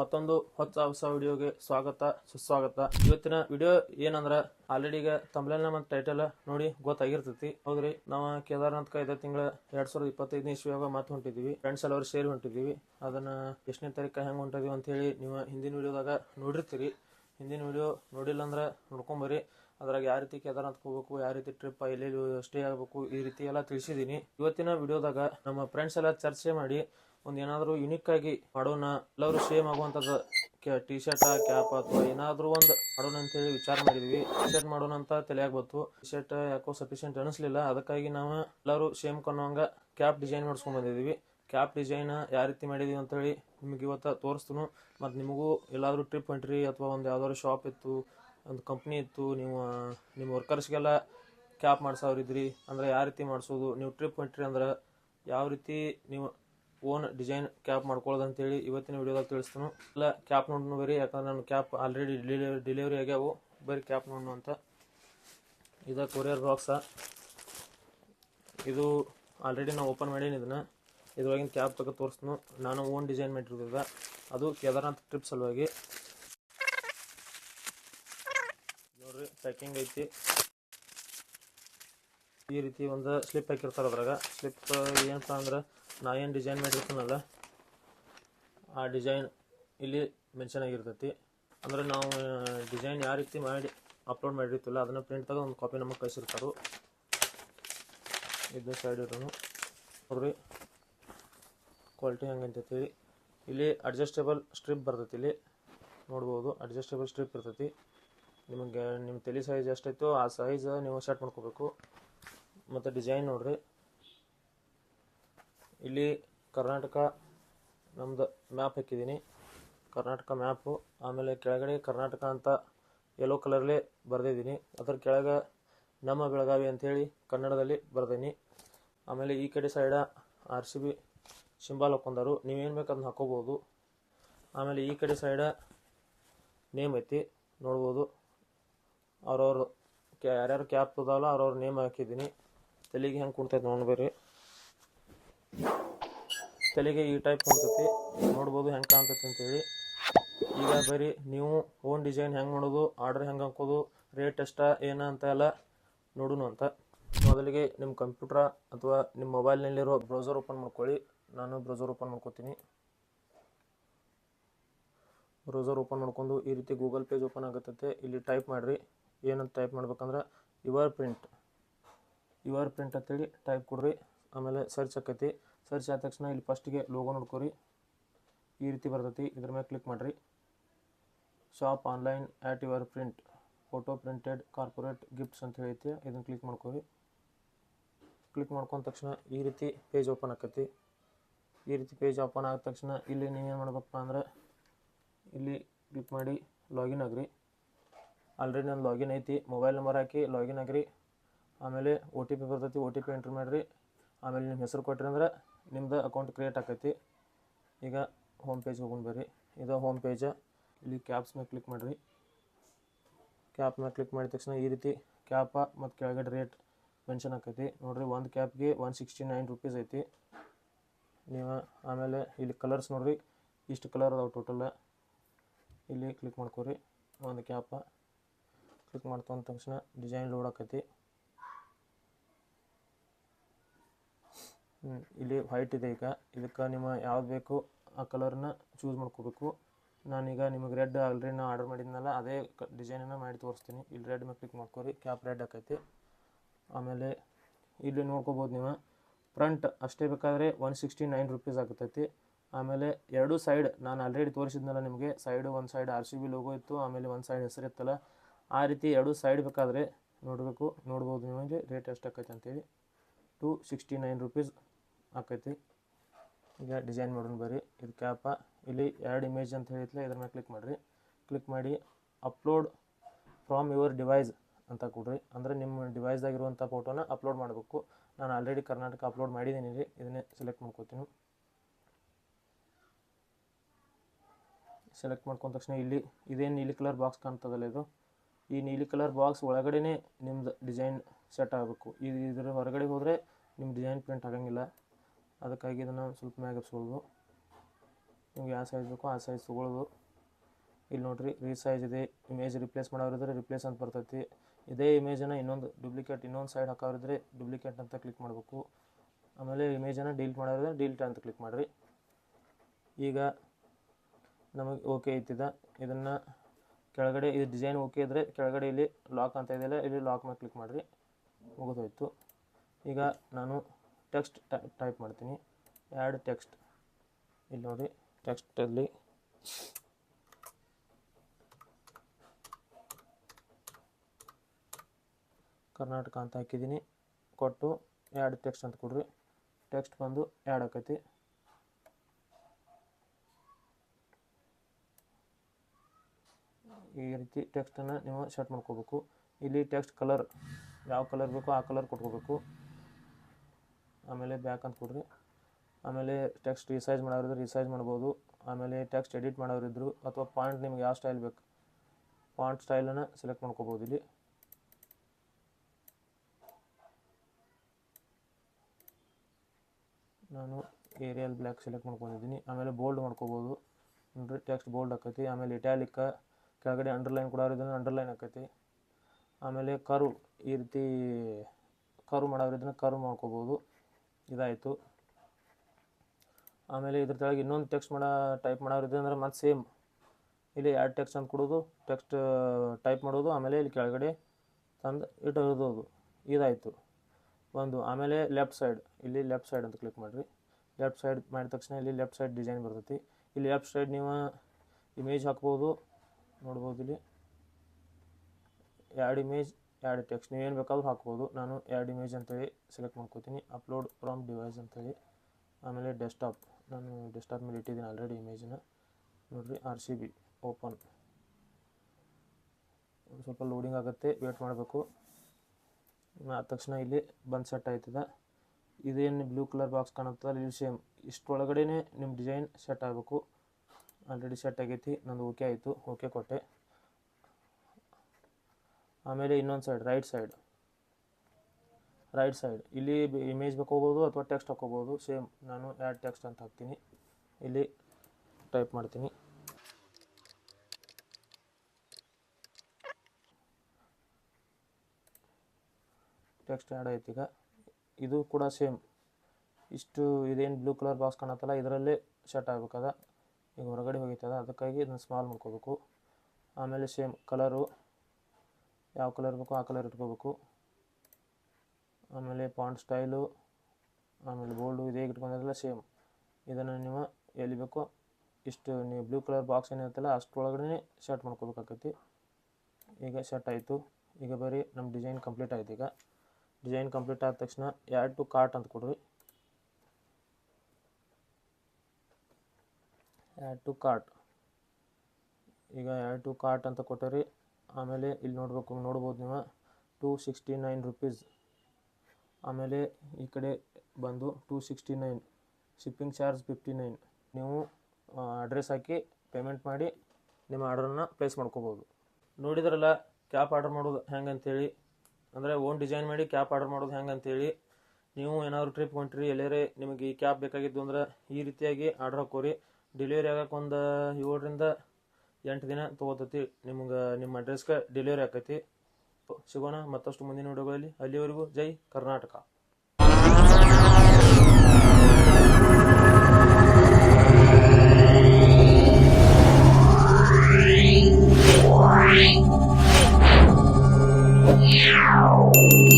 ಮತ್ತೊಂದು ಹೊಸ ಹೊಸ ವಿಡಿಯೋಗೆ ಸ್ವಾಗತ, ಸುಸ್ವಾಗತ. ಇವತ್ತಿನ ವಿಡಿಯೋ ಏನಂದ್ರ ಆಲ್ರೆಡಿ ಈಗ ತಮ್ಲೆನ ಮತ್ತು ಟೈಟಲ್ ನೋಡಿ ಗೊತ್ತಾಗಿರ್ತೈತಿ. ಹೌದ್ರಿ? ನಾವು ಕೇದಾರ್ನಾಥ್ ಐದ ತಿಂಗಳ ಎರಡ್ ಸಾವಿರದ ಇಪ್ಪತ್ತೈದನೇ ಇಸ್ವಿಯಾಗ ಮಾತು ಹೊಂಟಿದೀವಿ. ಫ್ರೆಂಡ್ಸ್ ಎಲ್ಲರೂ ಸೇರಿ ಹೊಂಟಿದೀವಿ. ಅದನ್ನ ಎಷ್ಟನೇ ತಾರೀಕ ಹೆಂಗ್ ಹೊಂಟಿದೀವಿ ಅಂತ ಹೇಳಿ ನೀವು ಹಿಂದಿನ ವಿಡಿಯೋದಾಗ ನೋಡಿರ್ತೀರಿ. ಹಿಂದಿನ ವಿಡಿಯೋ ನೋಡಿಲ್ಲ ಅಂದ್ರೆ ನೋಡ್ಕೊಂಬರಿ. ಅದ್ರಾಗ ಯಾವ ರೀತಿ ಕೇದಾರ್ನಾಥ್ಗೆ ಹೋಗ್ಬೇಕು, ಯಾವ ರೀತಿ ಟ್ರಿಪ್ ಎಲ್ಲೆಲ್ಲಿ ಸ್ಟೇ ಆಗಬೇಕು, ಈ ರೀತಿ ಎಲ್ಲ ತಿಳಿಸಿದೀನಿ. ಇವತ್ತಿನ ವಿಡಿಯೋದಾಗ ನಮ್ಮ ಫ್ರೆಂಡ್ಸ್ ಎಲ್ಲ ಚರ್ಚೆ ಮಾಡಿ ಒಂದ್ ಏನಾದರೂ ಯುನಿಕ್ ಆಗಿ ಮಾಡೋಣ. ಎಲ್ಲರೂ ಸೇಮ್ ಕ್ಯಾ ಟಿ ಶರ್ಟ್ ಕ್ಯಾಪ್ ಅಥವಾ ಏನಾದರೂ ಒಂದು ಮಾಡೋಣ ಅಂತ ಹೇಳಿ ವಿಚಾರ ಮಾಡಿದ್ವಿ. ಟಿ ಶರ್ಟ್ ಮಾಡೋಣ ಅಂತ ತಲೆಯಾಗ ಬಂತು. ಟಿ ಶರ್ಟ್ ಯಾಕೋ ಸಫಿಶಿಯಂಟ್ ಅನಿಸ್ಲಿಲ್ಲ. ಅದಕ್ಕಾಗಿ ನಾವು ಎಲ್ಲರೂ ಸೇಮ್ ಕೊನ್ನೋಂಗ ಕ್ಯಾಪ್ ಡಿಸೈನ್ ಮಾಡಿಸ್ಕೊಂಡ್ ಬಂದಿದೀವಿ ಕ್ಯಾಪ್ ಡಿಸೈನ್ ಯಾವ ರೀತಿ ಮಾಡಿದೀವಿ ಅಂತ ಹೇಳಿ ನಿಮ್ಗೆ ಇವತ್ತ ತೋರಿಸ್ತನು. ಮತ್ತು ನಿಮಗೂ ಎಲ್ಲಾದರೂ ಟ್ರಿಪ್ ಹೊಂಟ್ರಿ ಅಥವಾ ಒಂದು ಯಾವ್ದಾದ್ರು ಶಾಪ್ ಇತ್ತು, ಒಂದು ಕಂಪ್ನಿ ಇತ್ತು, ನೀವು, ನಿಮ್ಮ ವರ್ಕರ್ಸ್ಗೆಲ್ಲ ಕ್ಯಾಪ್ ಮಾಡ್ಸೋರಿದ್ರಿ ಅಂದ್ರೆ ಯಾವ ರೀತಿ ಮಾಡಿಸೋದು, ನೀವು ಟ್ರಿಪ್ ಹೊಂಟ್ರಿ ಅಂದ್ರೆ ಯಾವ ರೀತಿ ನೀವು ಓನ್ ಡಿಸೈನ್ ಕ್ಯಾಪ್ ಮಾಡ್ಕೊಳ್ಳೋದು ಅಂತೇಳಿ ಇವತ್ತಿನ ವಿಡಿಯೋದಾಗ ತಿಳಿಸ್ತಾನು. ಇಲ್ಲ ಕ್ಯಾಪ್ ನೋಡ್ನು ಬರೀ, ಯಾಕಂದ್ರೆ ನಾನು ಕ್ಯಾಪ್ ಆಲ್ರೆಡಿ ಡೆಲಿವರಿ ಡೆಲಿವರಿ ಆಗ್ಯಾವು. ಬರೀ ಕ್ಯಾಪ್ ನೋಡ್ನು ಅಂತ. ಇದು ಕೊರಿಯರ್ ಬಾಕ್ಸ ಇದು ಆಲ್ರೆಡಿ ನಾವು ಓಪನ್ ಮಾಡೀನಿ ಇದನ್ನು. ಇದ್ರೊಳಗಿನ ಕ್ಯಾಪ್ ತಗೋ ತೋರಿಸ್ತು ನಾನು ಓನ್ ಡಿಸೈನ್ ಮಾಡಿರೋದ. ಅದು ಕೇದಾರ್ನಾಥ್ ಟ್ರಿಪ್ ಸಲುವಾಗಿ. ನೋಡ್ರಿ ಪ್ಯಾಕಿಂಗ್ ಐತಿ. ಈ ರೀತಿ ಒಂದು ಸ್ಲಿಪ್ ಹಾಕಿರ್ತಾರೆ ಅದ್ರಾಗ. ಸ್ಲಿಪ್ ಏನಪ್ಪ ಅಂದ್ರೆ ನಾ ಏನು ಡಿಸೈನ್ ಮಾಡಿರ್ತೀನಲ್ಲ, ಆ ಡಿಸೈನ್ ಇಲ್ಲಿ ಮೆನ್ಷನ್ ಆಗಿರ್ತೈತಿ. ಅಂದರೆ ನಾವು ಡಿಸೈನ್ ಯಾವ ರೀತಿ ಮಾಡಿ ಅಪ್ಲೋಡ್ ಮಾಡಿರ್ತಿಲ್ಲ ಅದನ್ನು ಪ್ರಿಂಟ್ ತೆಗೆದು ಒಂದು ಕಾಪಿ ನಮಗೆ ಕಳಿಸಿರ್ತಾರೆ. ಇದನ್ನ ಸೈಡ್ ಇರೋನು. ನೋಡ್ರಿ ಕ್ವಾಲಿಟಿ ಹೆಂಗಂತೈತಿ ಇಲ್ಲಿ ಅಡ್ಜಸ್ಟೇಬಲ್ ಸ್ಟ್ರಿಪ್ ಬರ್ತೈತಿ ಇಲ್ಲಿ. ನೋಡ್ಬೋದು ಅಡ್ಜಸ್ಟೇಬಲ್ ಸ್ಟ್ರಿಪ್ ಇರ್ತೈತಿ. ನಿಮಗೆ ನಿಮ್ಮ ತಲೆ ಸೈಜ್ ಎಷ್ಟೈತೋ ಆ ಸೈಜ್ ನೀವು ಸೆಟ್ ಮಾಡ್ಕೋಬೇಕು. ಮತ್ತು ಡಿಸೈನ್ ನೋಡ್ರಿ. ಇಲ್ಲಿ ಕರ್ನಾಟಕ ನಮ್ದು ಮ್ಯಾಪ್ ಹಾಕಿದ್ದೀನಿ. ಕರ್ನಾಟಕ ಮ್ಯಾಪು ಆಮೇಲೆ ಕೆಳಗಡೆ ಕರ್ನಾಟಕ ಅಂತ ಯೆಲ್ಲೋ ಕಲರ್ಲೇ ಬರೆದಿದ್ದೀನಿ. ಅದ್ರ ಕೆಳಗೆ ನಮ್ಮ ಬೆಳಗಾವಿ ಅಂಥೇಳಿ ಕನ್ನಡದಲ್ಲಿ ಬರ್ದೀನಿ. ಆಮೇಲೆ ಈ ಕಡೆ side R C B symbol ಹಾಕೊಂಡರು. ನೀವೇನು ಬೇಕು ಅದನ್ನ ಹಾಕೋಬೋದು. ಆಮೇಲೆ ಈ ಕಡೆ ಸೈಡ ನೇಮ್ ಐತಿ, ನೋಡ್ಬೋದು. ಅವ್ರವ್ರು ಕ್ಯಾ ಯಾರ್ಯಾರು ಕ್ಯಾಪ್ ಅದಾವಲ್ಲ ಅವ್ರವ್ರ ನೇಮ್ ಹಾಕಿದ್ದೀನಿ. ತಲೆಗೆ ಹೆಂಗೆ ಕುಣ್ತೈತೆ ನೋಡ್ಬೇರಿ ತಲೆಗೆ ಈ ಟೈಪ್ ಕಾಣ್ತತಿ ನೋಡ್ಬೋದು ಹೆಂಗೆ ಕಾಣ್ತೈತಿ ಅಂತೇಳಿ. ಈಗ ಬರೀ ನೀವು ಓನ್ ಡಿಸೈನ್ ಹೆಂಗೆ ಮಾಡೋದು ಆರ್ಡರ್ ಹೆಂಗೆ ಹಾಕೋದು ರೇಟ್ ಎಷ್ಟ, ಏನ ಅಂತ ಎಲ್ಲ ನೋಡೋಣ ಅಂತ. ಮೊದಲಿಗೆ ನಿಮ್ಮ ಕಂಪ್ಯೂಟ್ರ ಅಥವಾ ನಿಮ್ಮ ಮೊಬೈಲ್ನಲ್ಲಿರೋ ಬ್ರೌಸರ್ ಓಪನ್ ಮಾಡ್ಕೊಳ್ಳಿ. ನಾನು ಬ್ರೌಸರ್ ಓಪನ್ ಮಾಡ್ಕೋತೀನಿ. ಬ್ರೌಸರ್ ಓಪನ್ ಮಾಡ್ಕೊಂಡು ಈ ರೀತಿ ಗೂಗಲ್ ಪೇಜ್ ಓಪನ್ ಆಗುತ್ತೈತೆ. ಇಲ್ಲಿ ಟೈಪ್ ಮಾಡಿರಿ. ಏನಂತ ಟೈಪ್ ಮಾಡ್ಬೇಕಂದ್ರೆ ಯುವರ್ ಪ್ರಿಂಟ್ ಯುವರ್ ಪ್ರಿಂಟ್ ಅಂತೇಳಿ ಟೈಪ್ ಕೊಡ್ರಿ. ಆಮೇಲೆ ಸರ್ಚ್ ಆಕೈತಿ. ಸರ್ಚ್ ಆದ ತಕ್ಷಣ ಇಲ್ಲಿ ಫಸ್ಟಿಗೆ ಲೋಗೋ ನೋಡ್ಕೊರಿ. ಈ ರೀತಿ ಬರ್ತೈತಿ. ಇದ್ರ ಮೇಲೆ ಕ್ಲಿಕ್ ಮಾಡಿರಿ. Shop online at your print photo printed corporate gifts ಅಂತ ಹೇಳೈತಿ. ಇದನ್ನು ಕ್ಲಿಕ್ ಮಾಡ್ಕೊರಿ. ಕ್ಲಿಕ್ ಮಾಡ್ಕೊಂಡ ತಕ್ಷಣ ಈ ರೀತಿ ಪೇಜ್ ಓಪನ್ ಆಕೈತಿ. ಈ ರೀತಿ ಪೇಜ್ ಓಪನ್ ಆದ ತಕ್ಷಣ ಇಲ್ಲಿ ನೀವೇನು ಮಾಡ್ಬೇಕಪ್ಪ ಅಂದ್ರೆ ಇಲ್ಲಿ ಕ್ಲಿಕ್ ಮಾಡಿ ಲಾಗಿನ್ ಆಗ್ರಿ. ಆಲ್ರೆಡಿ ನನ್ನ ಲಾಗಿನ್ ಐತಿ. ಮೊಬೈಲ್ ನಂಬರ್ ಹಾಕಿ ಲಾಗಿನ್ ಆಗ್ರಿ. ಆಮೇಲೆ ಒ ಟಿ ಪಿ ಬರ್ತೈತಿ. ಒ ಟಿ ಪಿ ಎಂಟ್ರ್ ಮಾಡಿರಿ. ಆಮೇಲೆ ನಿಮ್ಮ ಹೆಸರು ಕೊಟ್ಟಿರಿ ಅಂದ್ರೆ ನಿಮ್ದು ಅಕೌಂಟ್ ಕ್ರಿಯೇಟ್ ಆಕೈತಿ. ಈಗ ಹೋಮ್ ಪೇಜ್ ಹೋಗೋಣ ಬರ್ರಿ. ಇದು ಹೋಮ್ ಪೇಜ ಇಲ್ಲಿ ಕ್ಯಾಪ್ಸ್ ಮೇಲೆ ಕ್ಲಿಕ್ ಮಾಡಿರಿ. ಕ್ಯಾಪ್ ಮೇಲೆ ಕ್ಲಿಕ್ ಮಾಡಿದ ತಕ್ಷಣ ಈ ರೀತಿ ಕ್ಯಾಪ ಮತ್ತು ಕೆಳಗಡೆ ರೇಟ್ ಮೆನ್ಷನ್ ಆಕೈತಿ. ನೋಡಿರಿ ಒಂದು ಕ್ಯಾಪ್ಗೆ ಒನ್ ಸಿಕ್ಸ್ಟಿ ನೈನ್ ರುಪೀಸ್ ಐತಿ. ನೀವು ಆಮೇಲೆ ಇಲ್ಲಿ ಕಲರ್ಸ್ ನೋಡಿರಿ. ಇಷ್ಟು ಕಲರ್ ಅದಾವೆ ಟೋಟಲ್ ಇಲ್ಲಿ ಕ್ಲಿಕ್ ಮಾಡ್ಕೊರಿ. ಒಂದು ಕ್ಯಾಪ ಕ್ಲಿಕ್ ಮಾಡ್ಕೊಂಡ ತಕ್ಷಣ ಡಿಸೈನ್ ಲೋಡ್ ಆಕೈತಿ. ಇಲ್ಲಿ ವೈಟ್ ಇದೆ ಈಗ. ಇದಕ್ಕೆ ನಿಮ್ಮ ಯಾವ್ದು ಬೇಕು, ಆ ಕಲರ್ನ ಚೂಸ್ ಮಾಡ್ಕೋಬೇಕು. ನಾನೀಗ ನಿಮಗೆ ರೆಡ್ ಆಲ್ರೆಡಿ ನಾ ಆರ್ಡರ್ ಮಾಡಿದ್ನಲ್ಲ, ಅದೇ ಡಿಸೈನನ್ನು ಮಾಡಿ ತೋರಿಸ್ತೀನಿ. ಇಲ್ಲಿ ರೆಡ್ ಮೇಲೆ ಕ್ಲಿಕ್ ಮಾಡ್ಕೊರಿ ಕ್ಯಾಪ್ ರೆಡ್ ಆಕೈತಿ. ಆಮೇಲೆ ಇಲ್ಲಿ ನೋಡ್ಕೋಬೋದು ನೀವು. ಫ್ರಂಟ್ ಅಷ್ಟೇ ಬೇಕಾದರೆ ಒನ್ ಸಿಕ್ಸ್ಟಿ ನೈನ್ ರುಪೀಸ್ ಆಗುತ್ತೈತಿ ಆಮೇಲೆ ಎರಡು ಸೈಡ್ ನಾನು ಆಲ್ರೆಡಿ ತೋರಿಸಿದ್ನಲ್ಲ ನಿಮಗೆ. ಸೈಡ್ ಒಂದು side R C B logo ಇತ್ತು, ಆಮೇಲೆ ಒಂದು ಸೈಡ್ ಹೆಸರು ಇತ್ತಲ್ಲ. ಆ ರೀತಿ ಎರಡು ಸೈಡ್ ಬೇಕಾದರೆ ನೋಡಬೇಕು, ನೋಡ್ಬೋದು ನಿಮಗೆ ರೇಟ್ ಎಷ್ಟು ಆಕೈತೆ ಅಂತೇಳಿ. ಟು ಸಿಕ್ಸ್ಟಿ ನೈನ್ ರುಪೀಸ್ ಆಕೈತಿ. ಈಗ ಡಿಸೈನ್ ಮಾಡೋಣ ಬರ್ರಿ. ಇದು ಕ್ಯಾಪ ಇಲ್ಲಿ ಎರಡು ಇಮೇಜ್ ಅಂತ ಹೇಳಿತ್ಲೆ ಇದ್ರ ಮೇಲೆ ಕ್ಲಿಕ್ ಮಾಡಿರಿ. ಕ್ಲಿಕ್ ಮಾಡಿ ಅಪ್ಲೋಡ್ ಫ್ರಾಮ್ ಯುವರ್ ಡಿವೈಸ್ ಅಂತ ಕೊಡ್ರಿ. ಅಂದರೆ ನಿಮ್ಮ ಡಿವೈಸ್ದಾಗಿರುವಂಥ ಫೋಟೋನ ಅಪ್ಲೋಡ್ ಮಾಡಬೇಕು. ನಾನು ಆಲ್ರೆಡಿ ಕರ್ನಾಟಕ ಅಪ್ಲೋಡ್ ಮಾಡಿದ್ದೀನಿ ರೀ. ಇದನ್ನೇ ಸೆಲೆಕ್ಟ್ ಮಾಡ್ಕೋತೀನಿ. ಸೆಲೆಕ್ಟ್ ಮಾಡ್ಕೊಂಡ ತಕ್ಷಣ ಇಲ್ಲಿ ಇದೇನು ನೀಲಿ ಕಲರ್ ಬಾಕ್ಸ್ ಕಾಣ್ತದಲ್ಲ ಇದು. ಈ ನೀಲಿ ಕಲರ್ ಬಾಕ್ಸ್ ಒಳಗಡೆನೇ ನಿಮ್ದು ಡಿಸೈನ್ ಸೆಟ್ ಆಗಬೇಕು. ಇದು ಇದ್ರ ಹೊರಗಡೆ ಹೋದರೆ ನಿಮ್ಮ ಡಿಸೈನ್ ಪ್ರಿಂಟ್ ಆಗಂಗಿಲ್ಲ. ಅದಕ್ಕಾಗಿ ಇದನ್ನು ಸ್ವಲ್ಪ ಮ್ಯಾಗ ಎಬ್ಸ್ಕೊಳ್ಳೋದು ನಿಮ್ಗೆ ಯಾವ ಸೈಜ್ ಬೇಕೋ ಆ ಸೈಜ್ ತೊಗೊಳ್ಳೋದು ಇಲ್ಲಿ ನೋಡ್ರಿ ರೀಸೈಜ್ ಇದೆ. ಇಮೇಜ್ ರಿಪ್ಲೇಸ್ ಮಾಡೋರಿದ್ರೆ ರಿಪ್ಲೇಸ್ ಅಂತ ಬರ್ತೈತಿ. ಇದೇ ಇಮೇಜನ್ನು ಇನ್ನೊಂದು ಡುಪ್ಲಿಕೇಟ್ ಇನ್ನೊಂದು ಸೈಡ್ ಹಾಕೋರಿದ್ರೆ ಡುಪ್ಲಿಕೇಟ್ ಅಂತ ಕ್ಲಿಕ್ ಮಾಡಬೇಕು. ಆಮೇಲೆ ಇಮೇಜನ್ನು ಡೀಲ್ ಮಾಡೋರಿದ್ರೆ ಡೀಲ್ಟ್ ಅಂತ ಕ್ಲಿಕ್ ಮಾಡಿರಿ. ಈಗ ನಮಗೆ ಓಕೆ ಇತ್ತಿದ ಇದನ್ನು ಕೆಳಗಡೆ, ಇದು ಡಿಸೈನ್ ಓಕೆ ಇದ್ದರೆ ಕೆಳಗಡೆ ಇಲ್ಲಿ ಲಾಕ್ ಅಂತ ಇದೆಯಲ್ಲ, ಇಲ್ಲಿ ಲಾಕ್ ಮೇಲೆ ಕ್ಲಿಕ್ ಮಾಡಿರಿ. ಮುಗಿದೋಯ್ತು. ಈಗ ನಾನು ಟೆಕ್ಸ್ಟ್ ಟೈಪ್ ಮಾಡ್ತೀನಿ. ಆ್ಯಡ್ ಟೆಕ್ಸ್ಟ್ ಇಲ್ಲಿ ನೋಡಿ ಟೆಕ್ಸ್ಟಲ್ಲಿ ಕರ್ನಾಟಕ ಅಂತ ಹಾಕಿದ್ದೀನಿ. ಕೊಟ್ಟು ಆ್ಯಡ್ ಟೆಕ್ಸ್ಟ್ ಅಂತ ಕೊಡ್ರಿ. ಟೆಕ್ಸ್ಟ್ ಬಂದು ಆ್ಯಡ್ ಆಕೈತಿ. ಈ ರೀತಿ ಟೆಕ್ಸ್ಟನ್ನು ನೀವು ಸೆಟ್ ಮಾಡ್ಕೋಬೇಕು. ಇಲ್ಲಿ ಟೆಕ್ಸ್ಟ್ ಕಲರ್ ಯಾವ ಕಲರ್ ಬೇಕೋ ಆ ಕಲರ್ ಕೊಟ್ಕೋಬೇಕು. ಆಮೇಲೆ ಬ್ಯಾಕ್ ಅಂತ ಕೊಡ್ರಿ. ಆಮೇಲೆ ಟೆಕ್ಸ್ಟ್ ರಿಸೈಜ್ ಮಾಡೋರಿದ್ರೆ ರಿಸೈಜ್ ಮಾಡ್ಬೋದು. ಆಮೇಲೆ ಟೆಕ್ಸ್ಟ್ ಎಡಿಟ್ ಮಾಡೋರಿದ್ರು ಅಥವಾ ಪಾಯಿಂಟ್ ನಿಮ್ಗೆ ಯಾವ ಸ್ಟೈಲ್ ಬೇಕು ಪಾಯಿಂಟ್ ಸ್ಟೈಲನ್ನು ಸೆಲೆಕ್ಟ್ ಮಾಡ್ಕೋಬೋದು ಇಲ್ಲಿ. ನಾನು ಏರಿಯಲ್ ಬ್ಲ್ಯಾಕ್ ಸೆಲೆಕ್ಟ್ ಮಾಡ್ಕೊಂಡಿದ್ದೀನಿ. ಆಮೇಲೆ ಬೋಲ್ಡ್ ಮಾಡ್ಕೋಬೋದು. ನೋಡ್ರಿ ಟೆಕ್ಸ್ಟ್ ಬೋಲ್ಡ್ ಆಕೈತಿ. ಆಮೇಲೆ ಇಟ್ಯಾಲಿಕ್ಕ ಕೆಳಗಡೆ ಅಂಡರ್ಲೈನ್ ಕೊಡೋರಿದ್ರೆ ಅಂಡರ್ಲೈನ್ ಆಕೈತಿ. ಆಮೇಲೆ ಕರು ಈ ರೀತಿ ಕರು ಮಾಡೋರಿದ್ದನ್ನು ಕರು ಮಾಡ್ಕೋಬೋದು. ಇದಾಯಿತು. ಆಮೇಲೆ ಇದ್ರ ಕೆಳಗೆ ಇನ್ನೊಂದು ಟೆಕ್ಸ್ಟ್ ಮಾಡೋ ಟೈಪ್ ಮಾಡೋರಿದೆ ಅಂದ್ರೆ ಮತ್ತೆ ಸೇಮ್ ಇಲ್ಲಿ ಎರಡು ಟೆಕ್ಸ್ಟ್ ಅಂತ ಕೊಡೋದು ಟೆಕ್ಸ್ಟ್ ಟೈಪ್ ಮಾಡೋದು, ಆಮೇಲೆ ಇಲ್ಲಿ ಕೆಳಗಡೆ ತಂದು ಇಡೋದು ಇದಾಯಿತು. ಒಂದು, ಆಮೇಲೆ ಲೆಫ್ಟ್ ಸೈಡ್ ಇಲ್ಲಿ ಲೆಫ್ಟ್ ಸೈಡ್ ಅಂತ ಕ್ಲಿಕ್ ಮಾಡಿರಿ. ಲೆಫ್ಟ್ ಸೈಡ್ ಮಾಡಿದ ತಕ್ಷಣ ಇಲ್ಲಿ ಲೆಫ್ಟ್ ಸೈಡ್ ಡಿಸೈನ್ ಬರ್ತೈತಿ. ಇಲ್ಲಿ ಲೆಫ್ಟ್ ಸೈಡ್ ನೀವು ಇಮೇಜ್ ಹಾಕ್ಬೋದು. ನೋಡ್ಬೋದು ಇಲ್ಲಿ. ಎರಡು ಇಮೇಜ್ ಎರಡು ಟೆಕ್ಸ್ಟ್ ಏನು ಬೇಕಾದರೂ ಹಾಕ್ಬೋದು. ನಾನು ಎರಡು ಇಮೇಜ್ ಅಂತೇಳಿ ಸೆಲೆಕ್ಟ್ ಮಾಡ್ಕೋತೀನಿ. ಅಪ್ಲೋಡ್ ಫ್ರಮ್ ಡಿವೈಸ್ ಅಂತೇಳಿ. ಆಮೇಲೆ ಡೆಸ್ಕ್ಟಾಪ್ ನಾನು ಡೆಸ್ಕ್ಟಾಪ್ ಮೇಲೆ ಇಟ್ಟಿದ್ದೀನಿ ಆಲ್ರೆಡಿ ಇಮೇಜನ್ನ ನೋಡಿರಿ ಆರ್ ಸಿ ಬಿ ಓಪನ್ ಸ್ವಲ್ಪ ಲೋಡಿಂಗ್ ಆಗುತ್ತೆ ವೇಟ್ ಮಾಡಬೇಕು. ಆದ ತಕ್ಷಣ ಇಲ್ಲಿ ಬಂದು ಸೆಟ್ ಆಯ್ತದೆ. ಇದೇನು ಬ್ಲೂ ಕಲರ್ ಬಾಕ್ಸ್ ಕಾಣುತ್ತಲ್ಲ ಇಲ್ಲಿ ಸೇಮ್ ಇಷ್ಟೊಳಗಡೆ ನಿಮ್ಮ ಡಿಸೈನ್ ಸೆಟ್ ಆಗಬೇಕು. ಆಲ್ರೆಡಿ ಸೆಟ್ ಆಗೈತಿ, ನಂದು ಓಕೆ ಆಯಿತು ಓಕೆ ಕೊಟ್ಟೆ. ಆಮೇಲೆ ಇನ್ನೊಂದು side right side right side ಇಲ್ಲಿ ಇಮೇಜ್ ಹಾಕೋಬೋದು ಅಥವಾ ಟೆಕ್ಸ್ಟ್ ಹಾಕೋಬೋದು ಸೇಮ್ ನಾನು ಆ್ಯಡ್ ಟೆಕ್ಸ್ಟ್ ಅಂತ ಹಾಕ್ತೀನಿ. ಇಲ್ಲಿ ಟೈಪ್ ಮಾಡ್ತೀನಿ. ಟೆಕ್ಸ್ಟ್ ಆ್ಯಡ್ ಆಯ್ತು ಈಗ. ಇದು ಕೂಡ ಸೇಮ್ ಇಷ್ಟು ಇದೇನು ಬ್ಲೂ ಕಲರ್ ಬಾಕ್ಸ್ ಕಾಣತ್ತಲ್ಲ, ಇದರಲ್ಲೇ ಸೆಟ್ ಆಗ್ಬೇಕದ. ಈಗ ಹೊರಗಡೆ ಹೋಗೈತದ ಅದಕ್ಕಾಗಿ ಇದನ್ನು ಸ್ಮಾಲ್ ಮಾಡ್ಕೋಬೇಕು. ಆಮೇಲೆ ಸೇಮ್ ಕಲರು ಯಾವ ಕಲರ್ ಬೇಕು ಆ ಕಲರ್ ಇಟ್ಕೋಬೇಕು. ಆಮೇಲೆ ಪಾಂಡ್ ಸ್ಟೈಲು, ಆಮೇಲೆ ಬೋಲ್ಡು ಇದೇ ಇಟ್ಕೊಂಡಿರಲ್ಲ ಸೇಮ್. ಇದನ್ನು ನೀವು ಎಲ್ಲಿ ಬೇಕೋ ಇಷ್ಟು ನೀವು ಬ್ಲೂ ಕಲರ್ ಬಾಕ್ಸ್ ಏನಿರುತ್ತಲ್ಲ ಅಷ್ಟರೊಳಗಡೆ ಸೆಟ್ ಮಾಡ್ಕೋಬೇಕಾಗತ್ತೆ. ಈಗ ಸೆಟ್ ಆಯಿತು. ಈಗ ಬರೀ ನಮ್ಮ ಡಿಸೈನ್ ಕಂಪ್ಲೀಟ್ ಆಯ್ತು ಈಗ. ಡಿಸೈನ್ ಕಂಪ್ಲೀಟ್ ಆದ ತಕ್ಷಣ ಆ್ಯಡ್ ಟು ಕಾರ್ಟ್ ಅಂತ ಕೊಡ್ರಿ. ಆ್ಯಡ್ ಟು ಕಾರ್ಟ್ ಈಗ ಆ್ಯಡ್ ಟು ಕಾರ್ಟ್ ಅಂತ ಕೊಟ್ಟರಿ ಆಮೇಲೆ ಇಲ್ಲಿ ನೋಡ್ಬೇಕು, ನೋಡ್ಬೋದು ನೀವು. ಟೂ ಸಿಕ್ಸ್ಟಿ ನೈನ್ ರುಪೀಸ್ ಆಮೇಲೆ ಈ ಕಡೆ ಬಂದು two sixty nine shipping charge fifty nine ನೀವು ಅಡ್ರೆಸ್ ಹಾಕಿ ಪೇಮೆಂಟ್ ಮಾಡಿ ನಿಮ್ಮ ಆರ್ಡ್ರನ್ನ ಪ್ಲೇಸ್ ಮಾಡ್ಕೋಬೋದು. ನೋಡಿದ್ರಲ್ಲ ಕ್ಯಾಪ್ ಆರ್ಡರ್ ಮಾಡೋದು ಹೆಂಗೆ ಅಂತೇಳಿ ಅಂದರೆ ಓನ್ ಡಿಸೈನ್ ಮಾಡಿ ಕ್ಯಾಪ್ ಆರ್ಡರ್ ಮಾಡೋದು ಹೆಂಗೆ ಅಂತೇಳಿ ನೀವು ಏನಾದ್ರು ಟ್ರಿಪ್ ಹೊಂಟ್ರಿ, ಎಲ್ಲರೇ ನಿಮಗೆ ಈ ಕ್ಯಾಪ್ ಬೇಕಾಗಿದ್ದು ಅಂದ್ರೆ ಈ ರೀತಿಯಾಗಿ ಆರ್ಡರ್ ಹಾಕೋರಿ ಡೆಲಿವರಿ ಆಗೋಕೆ ಒಂದು ಏಳರಿಂದ ಎಂಟು ದಿನ ತೊಗೋತೈತಿ. ನಿಮ್ಗೆ ನಿಮ್ಮ ಅಡ್ರೆಸ್ಗೆ ಡೆಲಿವರಿ ಆಕೈತಿ. ಸಿಗೋಣ ಮತ್ತಷ್ಟು ಮುಂದಿನ ವಿಡಿಯೋಗಳಲ್ಲಿ. ಅಲ್ಲಿವರೆಗೂ ಜೈ ಕರ್ನಾಟಕ. Meow.